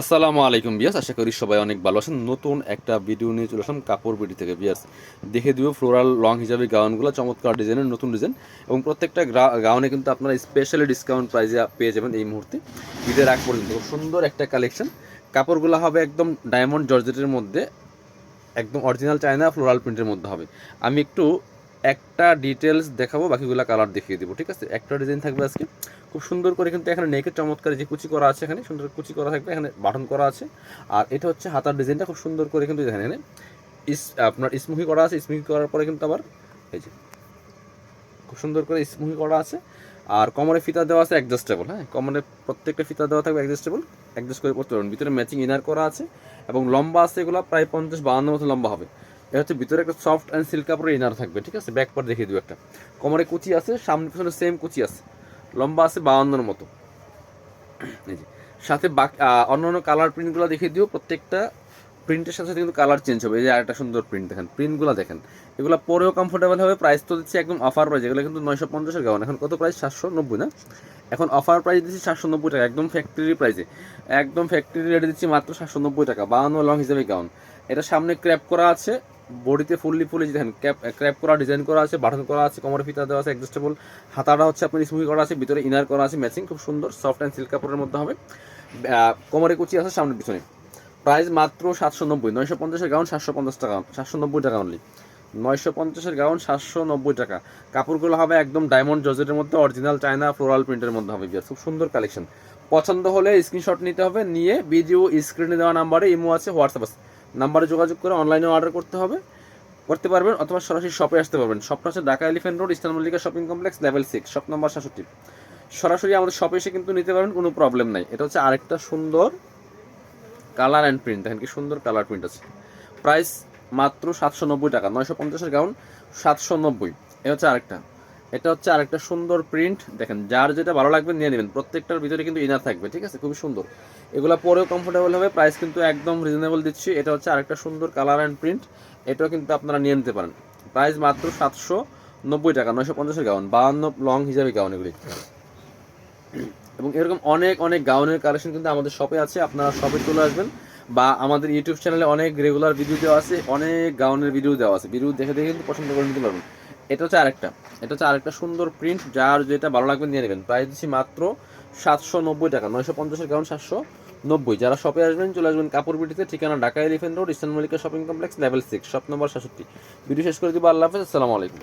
আসসালামু আলাইকুম বিয়াস আশা করি সবাই অনেক ভালো আছেন। নতুন একটা ভিডিও নিয়ে চলে আসলাম কাপড় বিডি থেকে বিয়াস দেখে দিব ফ্লোরাল লং হিসাবে গাউনগুলো, চমৎকার ডিজাইনের, নতুন ডিজাইন। এবং প্রত্যেকটা গাউনে কিন্তু আপনারা স্পেশালি ডিসকাউন্ট প্রাইজে পেয়ে যাবেন এই মুহূর্তে। ঈদের আগ পর্যন্ত। সুন্দর একটা কালেকশন কাপড়গুলো হবে একদম ডায়মন্ড জর্জেটের মধ্যে, একদম অরিজিনাল চায়না ফ্লোরাল প্রিন্টের মধ্যে হবে। আমি একটু একটা ডিটেলস দেখাবো, বাকিগুলো কালার দেখিয়ে দিব, ঠিক আছে? একটা ডিজাইন থাকবে আজকে। খুব সুন্দর করে কিন্তু এখানে নেকের চমৎকার যে কুচি করা আছে এখানে, সুন্দর কুচি করা থাকবে, এখানে বাটন করা আছে। আর এটা হচ্ছে হাতার ডিজাইনটা খুব সুন্দর করে কিন্তু এখানে এখানে ইস, আপনার স্মুহি করা আছে স্মুহি করার পরে কিন্তু আবার এই যে, খুব সুন্দর করে স্মুহি করা আছে। আর কমরে ফিতা দেওয়া আছে অ্যাডজাস্টেবল হ্যাঁ? কমরে প্রত্যেকটা ফিতা দেওয়া থাকবে অ্যাডজাস্টেবল অ্যাডজাস্ট করে পড়তে পারবেন। ভিতরে ম্যাচিং ইনার করা আছে, এবং লম্বা আছে এগুলো প্রায় পঞ্চাশ বাহান্ন মতো লম্বা হবে। এটা হচ্ছে ভিতরে একটা সফট অ্যান্ড সিল্ক কাপড়ের ইনার থাকবে, ঠিক আছে? ব্যাক পার্ট দেখিয়ে দিব একটা। কোমরে কুচি আছে, সামনে পিছনে সেম কুচি আছে। লম্বা আছে বাউন্নর মতো। এই যে। সাথে বাকি অন্য অন্য কালার প্রিন্টগুলো দেখিয়ে দিও, প্রত্যেকটা প্রিন্টের সাথে সাথে কিন্তু কালার চেঞ্জ হবে। এই যে আরেকটা সুন্দর প্রিন্ট দেখেন। প্রিন্টগুলো দেখেন। এগুলো পরেও কমফোর্টেবল হবে। প্রাইস তো দিচ্ছি একদম অফার প্রাইস এগুলো কিন্তু নয়শো পঞ্চাশের গাউন। এখন কত প্রাইস সাতশো নব্বই, না? এখন অফার প্রাইস দিচ্ছি সাতশো নব্বই টাকা। একদম ফ্যাক্টরি প্রাইসে একদম ফ্যাক্টরি রেটে দিচ্ছি মাত্র সাতশো নব্বই টাকা। বাউন্ন লং হিসেবে গাউন। এটা সামনে ক্র্যাপ করা আছে। বডিতে ফুললি ফুলি দেখেন, ক্যাপ, ক্র্যাপ করা, ডিজাইন করা আছে, বাটন করা আছে কোমরে ফিতা দেওয়া আছে অ্যাডজাস্টেবল হাতাটা হচ্ছে আপনার স্মুহি করা আছে, ভিতরে ইনার করা আছে ম্যাচিং খুব সুন্দর সফট অ্যান্ড সিল্ক কাপড়ের মধ্যে হবে। কোমরে কুচি আছে সামনে পিছনে। প্রাইস মাত্র সাতশো নব্বই, নয়শো পঞ্চাশের গাউন সাতশো পঞ্চাশ টাকা, সাতশো নব্বই টাকা অনলি নয়শো পঞ্চাশের গাউন সাতশো নব্বই টাকা। কাপড়গুলো হবে একদম ডায়মন্ড জর্জেটের মধ্যে অরিজিনাল চায়না ফ্লোরাল প্রিন্টের মধ্যে হবে বিয়ার খুব সুন্দর কালেকশন পছন্দ হলে স্ক্রিনশট নিতে হবে, নিয়ে ভিডিও স্ক্রিনে দেওয়া নাম্বারে ইমো আছে হোয়াটসঅ্যাপ আছে। নাম্বারে যোগাযোগ করে অনলাইনে অর্ডার করতে হবে, করতে পারবেন অথবা সরাসরি শপে আসতে পারবেন। শপটা হচ্ছে Dhaka Elephant Road Eastern Mallika shopping complex level six shop number সাতষট্টি। সরাসরি আমাদের শপে এসে কিন্তু নিতে পারবেন, কোনো প্রবলেম নাই। এটা হচ্ছে আরেকটা সুন্দর কালার অ্যান্ড প্রিন্ট দেখেন কি সুন্দর কালার প্রিন্ট আছে। প্রাইস মাত্র সাতশো নব্বই টাকা, নয়শো পঞ্চাশের গাউন সাতশো নব্বই। এটা হচ্ছে আরেকটা। এটা হচ্ছে আরেকটা সুন্দর প্রিন্ট দেখেন, যার যেটা ভালো লাগবে নিয়ে নেবেন। প্রত্যেকটার ভিতরে কিন্তু ইনার থাকবে, ঠিক আছে? খুবই সুন্দর। এগুলো পরেও কমফোর্টেবল হবে প্রাইস কিন্তু একদম রিজনেবল দিচ্ছি। এটা হচ্ছে আরেকটা সুন্দর কালার অ্যান্ড প্রিন্ট এটাও কিন্তু আপনারা নিয়ে নিতে পারেন। প্রাইস মাত্র সাতশো নব্বই টাকা, নয়শো পঞ্চাশের গাউন বাহান্ন লং হিসাবে গাউন এগুলি। এবং এরকম অনেক অনেক গাউনের কালেকশন কিন্তু আমাদের শপে আছে। আপনারা শপে চলে আসবেন বা আমাদের ইউটিউব চ্যানেলে অনেক রেগুলার ভিডিও দেওয়া আছে, অনেক গাউনের ভিডিও দেওয়া আছে। ভিডিও দেখে দেখে কিন্তু পছন্দ করে নিতে পারবেন। এটা হচ্ছে আরেকটা। এটা হচ্ছে আরেকটা সুন্দর প্রিন্ট যার যেটা ভালো লাগবে নিয়ে নেবেন। প্রাইস দিচ্ছি মাত্র সাতশো নব্বই টাকা, নয়শো পঞ্চাশের কারণ সাতশো নব্বই। যারা শপে আসবেন, চলে আসবেন কাপড় বিটিতে ঠিকানা Dhaka Elephant Road Eastern Mallika shopping complex level six shop number সাতষট্টি। ভিডিও শেষ করে দিব, আল্লাহ হাফেজ, আসসালামু আলাইকুম।